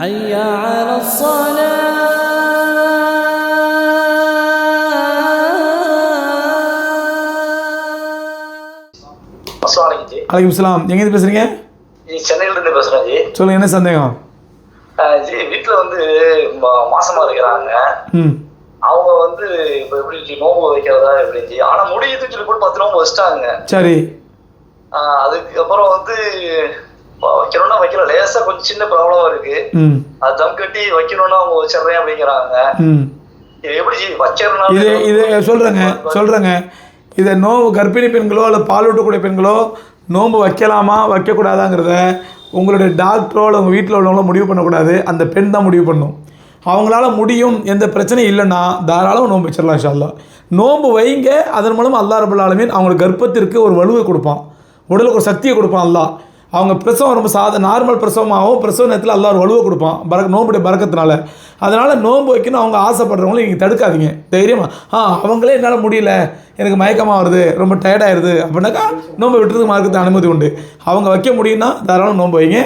حي على الصلاة அஸ்ஸலாமு ஜி அலைக்கும் சலாம் எங்கேருந்து பேசுகிறீங்க ஜி சென்னையில இருந்து பேசுறேன் ஜி சொல்லுங்கள் என்ன சந்தேகம் அஹ் ஜி வீட்டுல வந்து ம- மாசமா இருக்கிறாங்க ம் அவங்க வந்து இப்ப எப்படி ஜி நோம்பு வைக்கிறதா எப்படி ஜி ஆனா முடியுதுன்னு சொல்லி போட்டு பத்து நோம்பு வச்சிட்டாங்க சரி அஹ் அதுக்கப்புறம் வந்து வ- வைக்கணும்னா வைக்கல லேசா கொஞ்சம் சின்ன ப்ராப்ளம் இருக்கு. அது தம் கட்டி வைக்கணும்னா அவங்க வச்சிடுறேன் அப்படிங்கிறாங்க. எப்படி வச்சிடறதுனால இது இது சொல்கிறேங்க சொல்கிறேங்க இதை நோம்பு கர்ப்பிணி பெண்களோ அல்லது பாலூட்டக்கூடிய பெண்களோ நோன்பு வைக்கலாமா வைக்கக்கூடாதாங்கிறத உங்களுடைய டாக்டரோ இல்லை உங்கள் வீட்டில் உள்ளவங்களோ முடிவு பண்ணக்கூடாது. அந்த பெண் தான் முடிவு பண்ணும். அவங்களால முடியும் எந்த பிரச்சனையும் இல்லைன்னா தாராளமாக நோன்பு வச்சிடலாம் இன்ஷா அல்லாஹ் நோன்பு வைங்க அதன் மூலம் அல்லாஹ் ரபுல் ஆலமீன் அவங்களுக்கு கர்ப்பத்திற்கு ஒரு வலுவை கொடுப்பான். உடலுக்கு ஒரு சக்தியை கொடுப்பான் அல்லாஹ். அவங்க பிரசவம் ரொம்ப சாத நார்மல் பிரசவமாகவும் பிரசவ நேரத்தில் எல்லாரும் வலுவை கொடுப்பான். பறக்க நோம்புடைய பறக்கத்தினால. அதனால் நோன்பு வைக்கணும் அவங்க ஆசைப்படுறவங்களும் நீங்கள் தடுக்காதீங்க. தைரியமாக ஆ அவங்களே என்னால் முடியல. எனக்கு மயக்கமாக வருது. ரொம்ப டயர்டாயிருது அப்படின்னாக்கா நோன்பு விட்டுறதுக்கு மார்க்கத்தை அனுமதி உண்டு. அவங்க வைக்க முடியும்னா தாராளம் நோன்பு வைங்க.